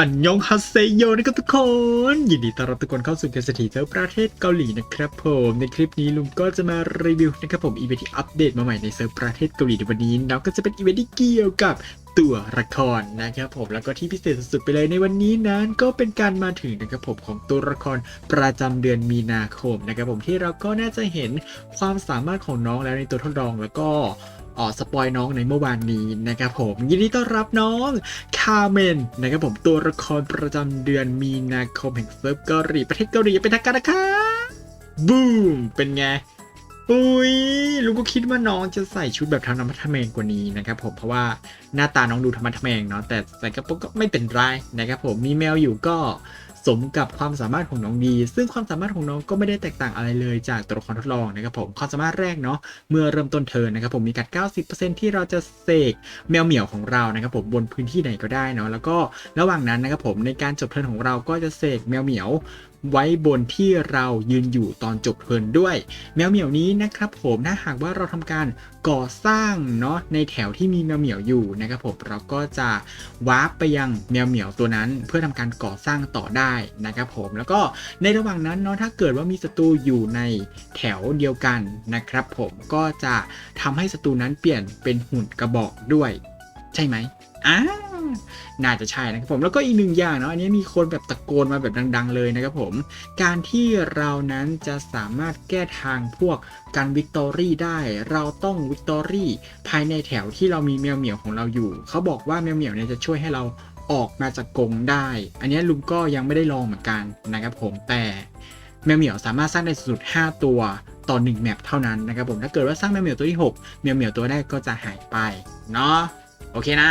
อันยองฮัสเซโยนะครับทุกคน ยินดีต้อนรับทุกคนเข้าสู่เกสถีเทอประเทศเกาหลีนะครับผมในคลิปนี้ลุงก็จะมารีวิวนะครับผมอีเวนต์ที่อัปเดตมาใหม่ในเซิร์ฟประเทศเกาหลีในวันนี้แล้วก็จะเป็นอีเวนต์ที่เกี่ยวกับตัวละครนะครับผมแล้วก็ที่พิเศษสุดๆไปเลยในวันนี้นั้นก็เป็นการมาถึงนะครับผมของตัวละครประจำเดือนมีนาคมนะครับผมที่เราก็น่าจะเห็นความสามารถของน้องแล้วในตัวทดลองแล้วก็ ออสปอยน้องในเมื่อวานนี้นะครับผมยินดีต้อนรับน้องคาเมนนะครับผมตัวละครประจำเดือนมีนาคมแห่งเซิร์ฟเกาหลีประเทศเกาหลีเป็นทางการนะคะบูมเป็นไงอุ้ยลุงก็คิดว่าน้องจะใส่ชุดแบบธรรมะทะแมงกว่านี้นะครับผมเพราะว่าหน้าตาน้องดูธรรมะทะแมงเนาะแต่ใส่กระโปรงก็ไม่เป็นไรนะครับผมมีแมวอยู่ก็ สมกับความสามารถของน้องดี ซึ่งความสามารถของน้องก็ไม่ได้แตกต่างอะไรเลยจากตัวละครทดลองนะครับผมความสามารถแรกเนาะเมื่อเริ่มต้นเทินนะครับผมมีการ 90%ที่เราจะเสกแมวเหมียวของเรานะครับผมบนพื้นที่ไหนก็ได้เนาะแล้วก็ระหว่างนั้นนะครับผมในการจบเทิร์นของเราก็จะเสกแมวเหมียว ไว้บนที่เรายืนอยู่ตอนจบเทิร์นด้วย แมวเหมียวนี้นะครับผมถ้าหากว่าเราทำการก่อสร้างเนาะในแถวที่มีแมวเหมียวอยู่นะครับผมเราก็จะวาร์ปไปยังแมวเหมียวตัวนั้น เพื่อทำการก่อสร้างต่อได้นะครับผมแล้วก็ในระหว่างนั้นเนาะถ้าเกิดว่ามีศัตรูอยู่ในแถวเดียวกันนะครับผมก็จะทำให้ศัตรูนั้นเปลี่ยนเป็นหุ่นกระบอกด้วย ใช่ไหมอ่า น่าจะใช่นะครับผมแล้วก็อีกหนึ่งอย่างเนาะอันนี้มีคนแบบตะโกนมาแบบดัง ๆ เลยนะครับผม การที่เรานั้นจะสามารถแก้ทางพวกการวิกตอรี่ได้ เราต้องวิกตอรี่ภายในแถวที่เรามีแมวเหมียวของเราอยู่ เขาบอกว่าแมวเหมียวเนี่ยจะช่วยให้เราออกมาจากกรงได้ อันนี้ลุงก็ยังไม่ได้ลองเหมือนกันนะครับผมแต่แมวเหมียวสามารถสร้างได้สุด 5 ตัวต่อ 1 แมปเท่านั้นนะครับผมถ้าเกิดว่าสร้างแมวเหมียวตัวที่ 6 แมวเหมียวตัวแรกก็จะหายไปเนาะโอเคนะ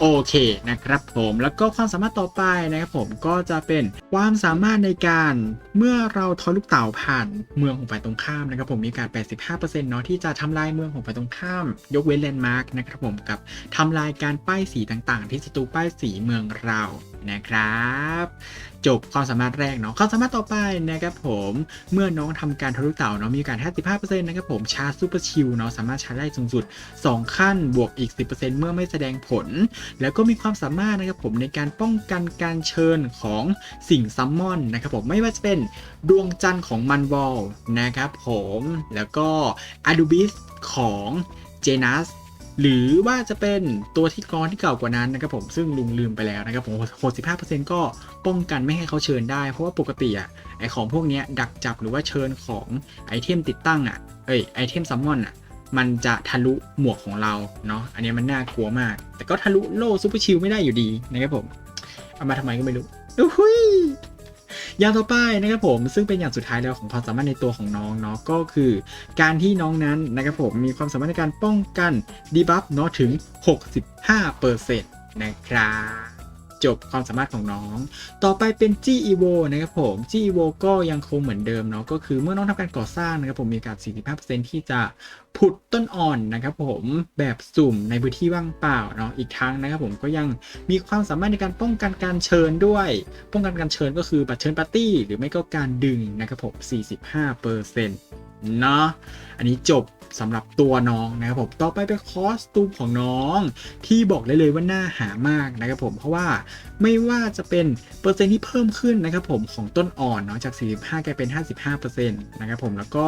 โอเคนะครับผมแล้วก็ความสามารถต่อไปนะครับผมก็จะเป็นความสามารถในการเมื่อเราทอยลูกเต่าผ่านเมืองของฝ่ายตรงข้ามนะครับผมมีโอกาส85%เนาะที่จะทำลายเมืองของฝ่ายตรงข้าม ยกเว้นแลนด์มาร์กนะครับผมกับทำลายการป้ายสีต่างๆ ที่ศัตรูป้ายสีเมืองเรา นะครับ จบความสามารถแรกเนาะความสามารถต่อไปนะครับผมเมื่อน้องทำการทะลุเต่าเนาะมีกาส55%นะครับผมชาร์จซูเปอร์ชิลเนาะสามารถชาร์จได้สูงสุด 2 ขั้นบวกอีก 10%เมื่อไม่แสดงผล แล้วก็มีความสามารถนะครับผมในการป้องกันการเชิญของสิ่งซัมมอนนะครับผมไม่ว่าจะเป็นดวงจันทร์ของมันวอลนะครับผมแล้วก็อาดูบิสของเจนัส หรือว่าจะเป็นตัวที่กรที่เก่ากว่านั้นนะครับผมซึ่งลุงลืมไปแล้วนะครับผม65%ก็ป้องกันไม่ให้เขาเชิญได้ เพราะว่าปกติอะไอของพวกนี้ดักจับหรือว่าเชิญของไอเทมติดตั้งอะเอ้ยไอเทมซัมมอนอะมันจะทะลุหมวกของเราเนาะอันนี้มันน่ากลัวมาก แต่ก็ทะลุโล่ซูเปอร์ชิลไม่ได้อยู่ดีนะครับผม เอามาทำไมก็ไม่รู้อุ้ย อย่างต่อไปนะครับผมซึ่งเป็นอย่างสุดท้ายแล้วของความสามารถในตัวของน้องเนาะก็คือ การที่น้องนั้นนะครับผมมีความสามารถในการป้องกันดีบัฟเนาะถึง 65%นะครับ จบความสามารถของน้อง ต่อไปเป็น G Evo นะครับผม G Evo ก็ยังคงเหมือนเดิมเนาะก็คือเมื่อน้องทำการก่อสร้างนะครับผมมีโอกาส45%ที่จะผุดต้นอ่อนนะครับผมแบบสุ่มในพื้นที่ว่างเปล่าเนาะอีกทั้งนะครับผมก็ยังมีความสามารถในการป้องกันการเชิญด้วย ป้องกันการเชิญก็คือบัตรเชิญปาร์ตี้หรือไม่ก็การดึงนะครับผม45%เนาะอันนี้จบสำหรับตัวน้องนะครับผมต่อไปเป็นคอสตูมของน้อง ที่บอกได้เลยว่าน่าหามากนะครับผมเพราะว่าไม่ว่าจะเป็นเปอร์เซ็นต์ที่เพิ่มขึ้นนะครับผมของต้นอ่อนเนาะจาก 45 กลายเป็น 55%นะครับผมแล้วก็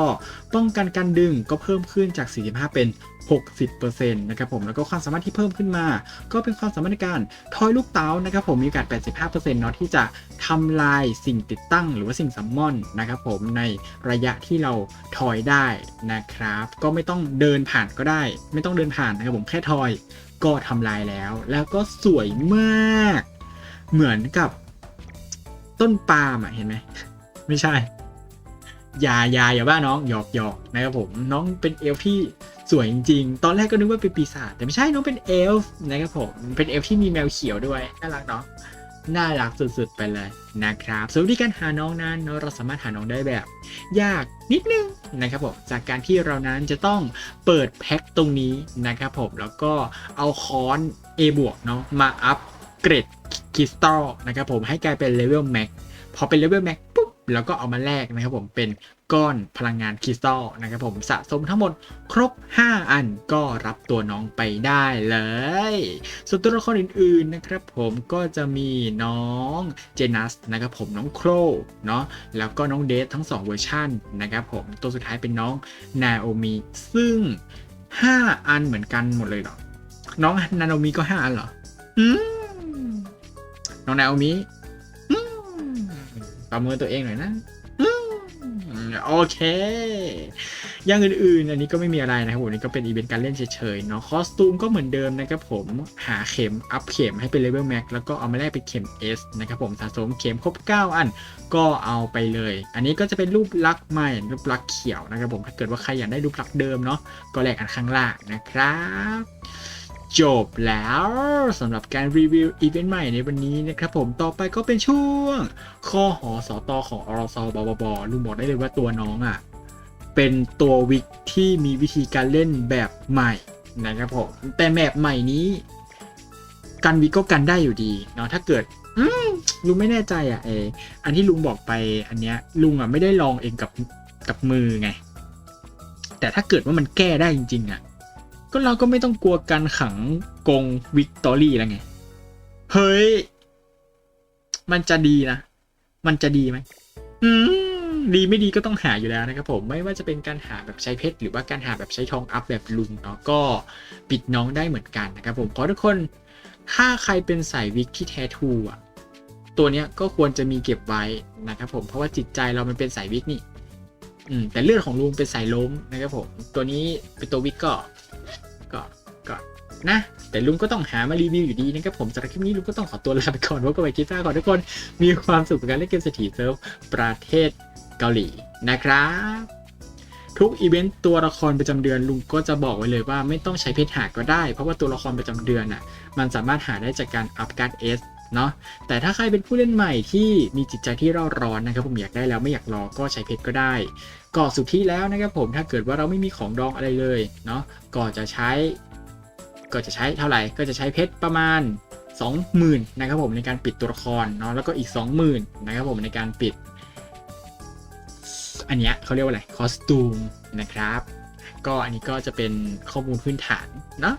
ป้องกันการดึงก็เพิ่มขึ้นจาก 45 เป็น 60%นะครับผมแล้วก็ความสามารถที่เพิ่มขึ้นมา ก็เป็นความสามารถในการทอยลูกเต๋านะครับผมมีโอกาส 85%เนาะที่จะทำลายสิ่งติดตั้งหรือว่าสิ่งซัมมอนนะครับผมในระยะที่เราทอยได้นะครับ ก็ไม่ต้องเดินผ่านก็ได้ ไม่ต้องเดินผ่านนะครับผมแค่ทอยก็ทำลายแล้ว แล้วก็สวยมาก เหมือนกับต้นปาล์มเห็นไหมไม่ใช่อย่าอย่าอย่าบ้าน้องหยอกหยอกนะครับผมน้องเป็นเอลฟ์ที่สวยจริงๆ ตอนแรกก็นึกว่าเป็นปีศาจแต่ไม่ใช่น้องเป็นเอลฟ์นะครับผมเป็นเอลฟ์ที่มีแมวเขียวด้วยน่ารักเนาะ น่ารักสุดๆไปเลยนะครับส่วนวิธีการหาน้องนั้นเนอะเราสามารถหาน้องได้แบบ ยากนิดนึงนะครับผมจากการที่เรานั้นจะต้องเปิดแพ็คตรงนี้นะครับผมแล้วก็เอาค้อน A บวกเนาะมาอัพเกรดคริสตัลนะครับผมให้กลายเป็นเลเวลแม็กพอเป็นเลเวลแม็กปุ๊บแล้วก็เอามาแลกนะครับผมเป็น ก้อนพลังงานคริสตัลนะครับผมสะสมทั้งหมดครบ 5 อันก็รับตัวน้องไปได้เลย ส่วนตัวละครอื่นๆนะครับผมก็จะมีน้องเจนัสนะครับผมน้องโครเนาะแล้วก็น้องเดททั้ง 2 เวอร์ชันนะครับผมตัวสุดท้ายเป็นน้องนาโอมิซึ่ง 5 อันเหมือนกันหมดเลยเหรอ น้องนาโอมิก็ 5 อันเหรออืมน้องนาโอมิอืมประเมินตัวเองหน่อยนะ โอเค อย่างอื่นๆ อันนี้ก็ไม่มีอะไรนะครับผมนี่ก็เป็นอีเวนต์การเล่นเฉยๆเนาะคอสตูมก็เหมือนเดิมนะครับผมหาเข็มอัพเข็มให้เป็นเลเวลแม็กแล้วก็เอามาแลกเป็นเข็ม S นะครับผมสะสมเข็มครบ 9 อันก็เอาไปเลย อันนี้ก็จะเป็นรูปลักษ์ใหม่รูปลักษ์เขียวนะครับผมถ้าเกิดว่าใครอยากได้รูปลักษ์เดิมเนาะก็แลกอันข้างล่างนะครับ จบแล้วสำหรับการรีวิวอีเวนต์ใหม่ในวันนี้นะครับผมต่อไปก็เป็นช่วงข้อหอสอตอของอรสบบบลุงบอกได้เลยว่าตัวน้องอะ เป็นตัววิกที่มีวิธีการเล่นแบบใหม่นะครับผมแต่แบบใหม่นี้กันวิกก็กันได้อยู่ดีเนาะถ้าเกิดลุงไม่แน่ใจอะเอออันที่ลุงบอกไปอันเนี้ยลุงอะไม่ได้ลองเองกับกับมือไง แต่ถ้าเกิดว่ามันแก้ได้จริง ๆ อะ ก็เราก็ไม่ต้องกลัวการขังกงวิกตอรี่แล้วไง เฮ้ย มันจะดีนะ มันจะดีไหมอืมดีไม่ดีก็ต้องหาอยู่แล้วนะครับผมไม่ว่าจะเป็นการหาแบบใช้เพชรหรือว่าการหาแบบใช้ทองอัพแบบลุงเนาะก็ปิดน้องได้เหมือนกันนะครับผมขอทุกคนถ้าใครเป็นสายวิกที่แท้ทูอะตัวเนี้ยก็ควรจะมีเก็บไว้นะครับผมเพราะว่าจิตใจเรามันเป็นสายวิกนี่อืมแต่เลือดของลุงเป็นสายล้มนะครับผมตัวนี้เป็นตัววิกก็ก็ก็ นะ แต่ลุงก็ต้องหามารีวิวอยู่ดีนะครับผมสำหรับคลิปนี้ลุงก็ต้องขอตัวลาไปก่อนพบกันใหม่คลิปหน้าขอทุกคน มีความสุขกับการเล่นเกมเศรษฐีเซิร์ฟประเทศเกาหลีนะครับ ทุกอีเวนต์ตัวละครประจำเดือนลุงก็จะบอกไว้เลยว่าไม่ต้องใช้เพชรหาก็ได้ เพราะว่าตัวละครประจำเดือนอะมันสามารถหาได้จากการอัพการ์ดเอสเนาะแต่ถ้าใครเป็นผู้เล่นใหม่ที่มีจิตใจที่เร่าร้อนนะครับผมอยากได้แล้วไม่อยากรอก็ใช้เพชรก็ได้ก็สุดที่แล้วนะครับผมถ้าเกิดว่าเราไม่มีของดองอะไรเลยเนาะก็จะใช้ ก็จะใช้เท่าไหร่ก็จะใช้เพชรประมาณ 20,000นะครับผมในการปิดตัวละครเนาะแล้วก็อีก 20,000นะครับผมในการปิด อันเนี้ยเขาเรียกว่าอะไรคอสตูมนะครับ ก็อันนี้ก็จะเป็นข้อมูลพื้นฐานเนาะ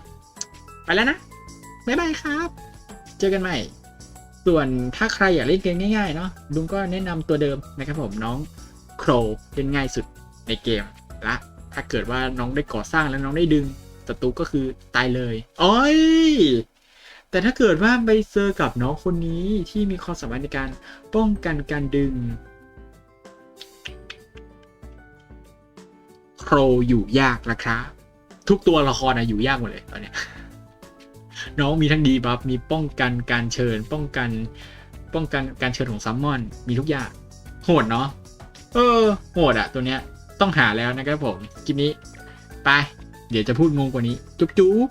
ไปแล้วนะบ๊ายบายครับ เจอกันใหม่ ส่วนถ้าใครอยากเล่นเกมง่ายๆเนาะลุงก็แนะนำตัวเดิมนะครับผมน้องโครเล่นง่ายสุดในเกมละถ้าเกิดว่าน้องได้ก่อสร้างแล้วน้องได้ดึง ศัตรูก็คือตายเลยโอ้ยแต่ถ้าเกิดว่าไปเจอกับน้องคนนี้ที่มีความสามารถในการป้องกันการดึงโครอยู่ยากนะครับทุกตัวละครอะอยู่ยากหมดเลยตอนนี้น้องมีทั้งดีบัฟมีป้องกันการเชิญ ป้องกันป้องกันการเชิญของซัมมอน มีทุกอย่าง โหดเนาะเออ โหดอะตัวเนี้ยต้องหาแล้วนะครับผมคลิปนี้ ไป เดี๋ยวจะพูดงงกว่านี้ จุ๊บจุ๊บ